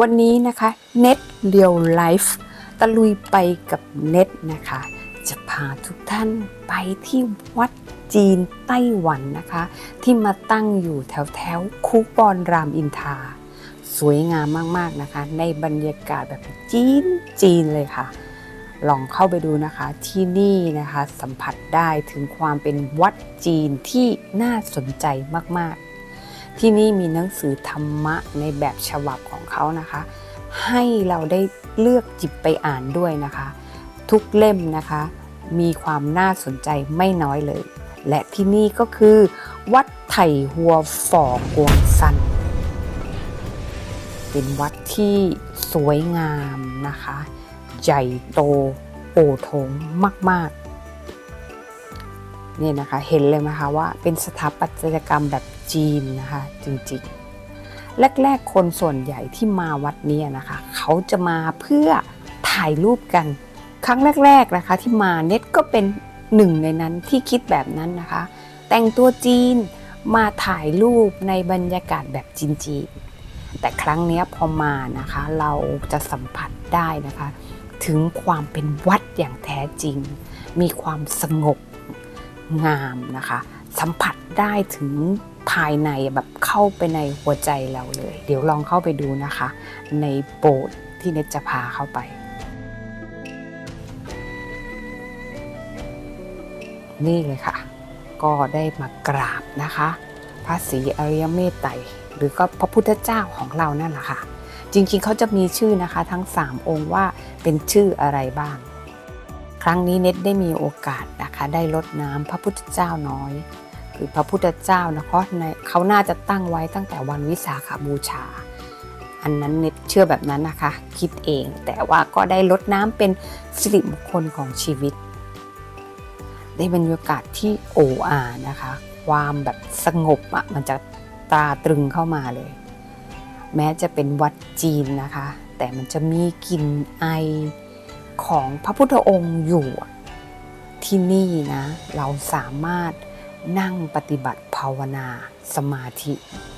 วันนี้นะคะเน็ตเรียวไลฟ์ตะลุยไปกับเน็ตนะคะ จะพาทุกท่านไปที่วัดจีนไต้หวันนะคะ ที่มาตั้งอยู่แถวแถวคูปอนรามอินทราสวยงามมากๆนะคะ ในบรรยากาศแบบจีนจีนเลยค่ะ ลองเข้าไปดูนะคะที่นี่นะคะสัมผัสได้ถึงความเป็นวัดจีนที่น่าสนใจมากๆ ที่นี่มีหนังสือธรรมะในแบบฉบับของเขานะคะ ให้เราได้เลือกจิบไปอ่านด้วยนะคะ ทุกเล่มนะคะ มีความน่าสนใจไม่น้อยเลย และที่นี่ก็คือ วัดไถ่หัวฝ่อกวงซัน เป็นวัดที่สวยงามนะคะ ใหญ่โตโอโถงมาก ๆ นี่ยนะคะเห็นเลยไหมคะว่าเป็นสถาปัตยกรรมแบบจีนนะคะจริงๆ แรกๆ คนส่วนใหญ่ที่มาวัดนี้นะคะเขาจะมาเพื่อถ่ายรูปกัน ครั้งแรกๆนะคะที่มาเน็ตก็เป็นหนึ่งในนั้นที่คิดแบบนั้นนะคะ แต่งตัวจีนมาถ่ายรูปในบรรยากาศแบบจีนๆแต่ครั้งนี้พอมานะคะเราจะสัมผัสได้นะคะ ถึงความเป็นวัดอย่างแท้จริง มีความสงบ งามนะคะ สัมผัสได้ถึงภายในแบบเข้าไปในหัวใจเราเลย เดี๋ยวลองเข้าไปดูนะคะ ในโบสถ์ที่เนตจะพาเข้าไป นี่เลยค่ะ ก็ได้มากราบนะคะ พระศรีอริยเมตไตรหรือก็พระพุทธเจ้าของเรานั่นแหละค่ะ จริงๆเขาจะมีชื่อนะคะทั้ง 3 องค์ว่าเป็นชื่ออะไรบ้าง ครั้งนี้เน็ตได้มีโอกาสนะคะได้ลดน้ำพระพุทธเจ้าน้อย คือพระพุทธเจ้านะคะในเขาน่าจะตั้งไว้ตั้งแต่วันวิสาขบูชา อันนั้นเน็ตเชื่อแบบนั้นนะคะ คิดเองแต่ว่าก็ได้ลดน้ำเป็นสิริมงคลของชีวิต ได้บรรยากาศที่โอ้อานะคะ ความแบบสงบอะ่ะมันจะตราตรึงเข้ามาเลย แม้จะเป็นวัดจีนนะคะ แต่มันจะมีกลิ่นไอ ของพระพุทธองค์อยู่ ที่นี่นะ เราสามารถนั่งปฏิบัติภาวนาสมาธิ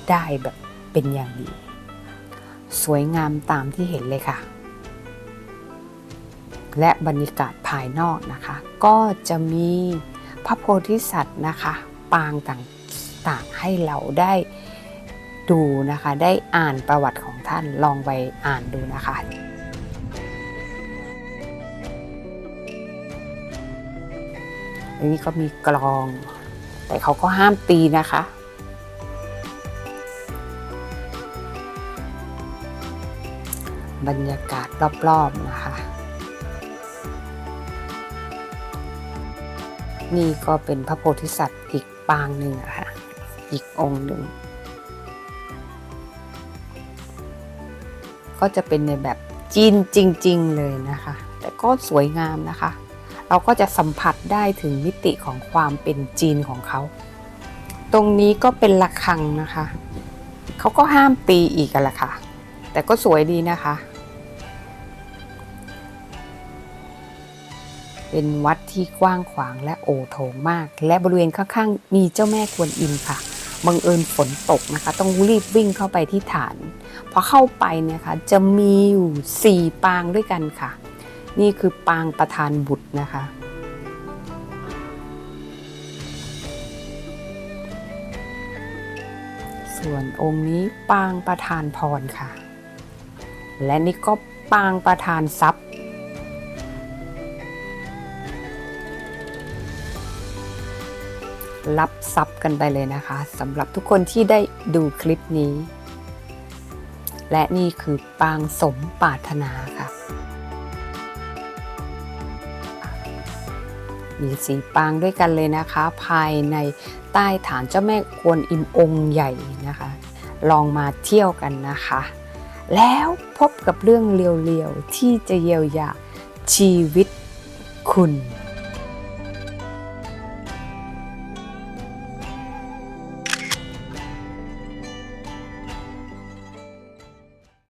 ได้แบบเป็นอย่างดี สวยงามตามที่เห็นเลยค่ะ และบรรยากาศภายนอกนะคะ ก็จะมีพระโพธิสัตว์นะคะ ปางต่างๆให้เราได้ดูนะคะ ได้อ่านประวัติของท่านลองไปอ่านดูนะคะ อันนี้ก็มีกลอง แต่เขาก็ห้ามตีนะคะบรรยากาศรอบๆนะคะ นี่ก็เป็นพระโพธิสัตว์อีกปางหนึ่งอะค่ะ อีกองค์หนึ่ง ก็จะเป็นในแบบจีนจริง ๆ เลยนะคะ แต่ก็สวยงามนะคะ เราก็จะสัมผัสได้ถึงมิติของความเป็นจีนของเขา ตรงนี้ก็เป็นระฆังนะคะ เขาก็ห้ามตีอีกกันละค่ะ แต่ก็สวยดีนะคะ เป็นวัดที่กว้างขวางและโอโถงมาก และบริเวณข้างๆมีเจ้าแม่กวนอิมค่ะบังเอิญฝนตกนะคะ ต้องรีบวิ่งเข้าไปที่ฐาน พอเข้าไปเนี่ยค่ะจะมีอยู่ 4 ปางด้วยกันค่ะ นี่คือปางประธานบุตรนะคะ ส่วนองค์นี้ปางประธานพรค่ะ และนี่ก็ปางประธานทรัพย์ รับทรัพย์กันไปเลยนะคะสำหรับทุกคนที่ได้ดูคลิปนี้ และนี่คือปางสมปรารถนาค่ะ มีสีปางด้วยกันเลยนะคะ ภายในใต้ฐานเจ้าแม่กวนอิมองค์ใหญ่นะคะ ลองมาเที่ยวกันนะคะ แล้วพบกับเรื่องเลียวๆที่จะเยียวยาชีวิตคุณ